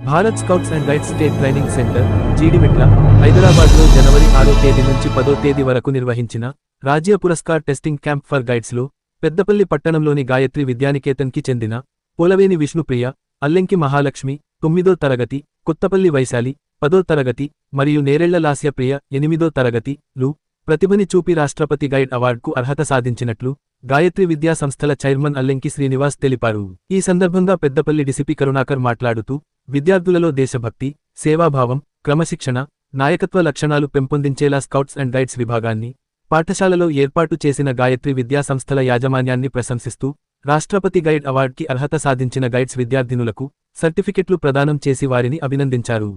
Bharat scouts and guides state training centre Jeedimetla హైదరాబాద్లో జనవరి ఆరో తేదీ నుంచి పదో తేదీ వరకు నిర్వహించిన Rajya Puraskar testing camp for గైడ్స్లో Peddapalli పట్టణంలోని గాయత్రి విద్యానికేతన్కి చెందిన పోలవేని విష్ణుప్రియ అల్లెంకి మహాలక్ష్మి తొమ్మిదో తరగతి కొత్తపల్లి వైశాలి పదో తరగతి మరియు నేరెళ్ళ లాస్యప్రియ ఎనిమిదో తరగతి లు ప్రతిభని చూపి రాష్ట్రపతి గైడ్ అవార్డుకు అర్హత సాధించినట్లు గాయత్రి విద్యా సంస్థల చైర్మన్ అల్లెంకి శ్రీనివాస్ తెలిపారు. ఈ సందర్భంగా పెద్దపల్లి డిసిపి కరుణాకర్ మాట్లాడుతూ విద్యార్థులలో దేశభక్తి సేవాభావం క్రమశిక్షణ నాయకత్వ లక్షణాలు పెంపొందించేలా స్కౌట్స్ అండ్ గైడ్స్ విభాగాన్ని పాఠశాలలో ఏర్పాటు చేసిన గాయత్రి విద్యా సంస్థల యాజమాన్యాన్ని ప్రశంసిస్తూ రాష్ట్రపతి గైడ్ అవార్డుకి అర్హత సాధించిన గైడ్స్ విద్యార్థినులకు సర్టిఫికెట్లు ప్రదానం చేసి వారిని అభినందించారు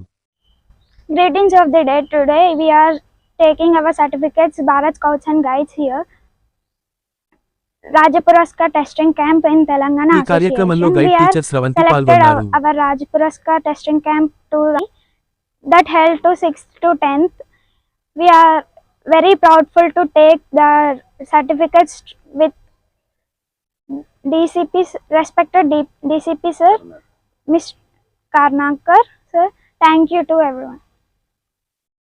Greetings of the day. Today we are taking our certificates Bharat Scouts and Guides here. Puraskar testing camp in Telangana. ఈ కార్యక్రమంలో. గైడ్ టీచర్ స్రవంతి selected పాల్గొన్నారు Rajya Puraskar testing camp to that held to 6th to 10th. We are very proudful to take the certificates with DCP, respected D, DCP sir, Miss Karnakar sir. Thank you to everyone.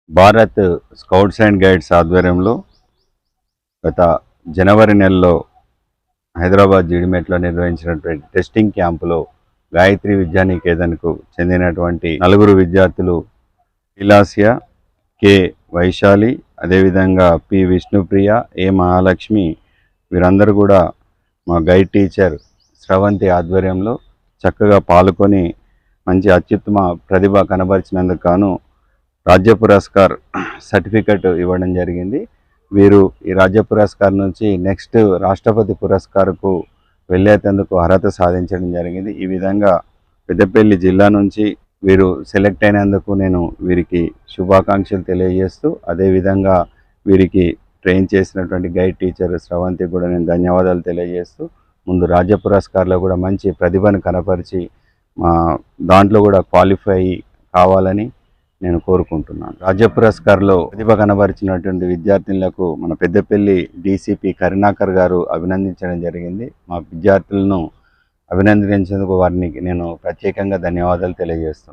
Bharat scouts and guides ఆధ్వర్యంలో గత జనవరి నెలలో హైదరాబాద్ జీడిమెట్లో నిర్వహించినటువంటి testing క్యాంపులో గాయత్రి విద్యానికేతన్కు చెందినటువంటి నలుగురు విద్యార్థులు విలాసియా K. Vaishali అదేవిధంగా P. Vishnupriya ఏ. మహాలక్ష్మి వీరందరూ కూడా మా గైడ్ టీచర్ స్రవంతి ఆధ్వర్యంలో చక్కగా పాల్గొని మంచి అత్యుత్తమ ప్రతిభ కనబరిచినందుకు గాను రాజ్య పురస్కార్ సర్టిఫికెట్ ఇవ్వడం జరిగింది. వీరు ఈ రాజ్య పురస్కారం నుంచి నెక్స్ట్ రాష్ట్రపతి పురస్కారకు వెళ్ళేటందుకు అర్హత సాధించడం జరిగింది. ఈ విధంగా పెద్దపల్లి జిల్లా నుంచి వీరు సెలెక్ట్ అయినందుకు నేను వీరికి శుభాకాంక్షలు తెలియజేస్తూ అదేవిధంగా వీరికి ట్రైన్ చేసినటువంటి గైడ్ టీచర్ స్రవంతికి కూడా నేను ధన్యవాదాలు తెలియజేస్తూ ముందు రాజ్య పురస్కార్లో కూడా మంచి ప్రతిభను కనపరిచి మా దాంట్లో కూడా క్వాలిఫై కావాలని నేను కోరుకుంటున్నాను. రాజ్య పురస్కార్లో ప్రతిభ కనబరిచినటువంటి విద్యార్థినులకు మన పెద్దపల్లి డీసీపీ కరుణాకర్ గారు అభినందించడం జరిగింది. మా విద్యార్థులను అభినందించేందుకు వారిని నేను ప్రత్యేకంగా ధన్యవాదాలు తెలియజేస్తున్నాను.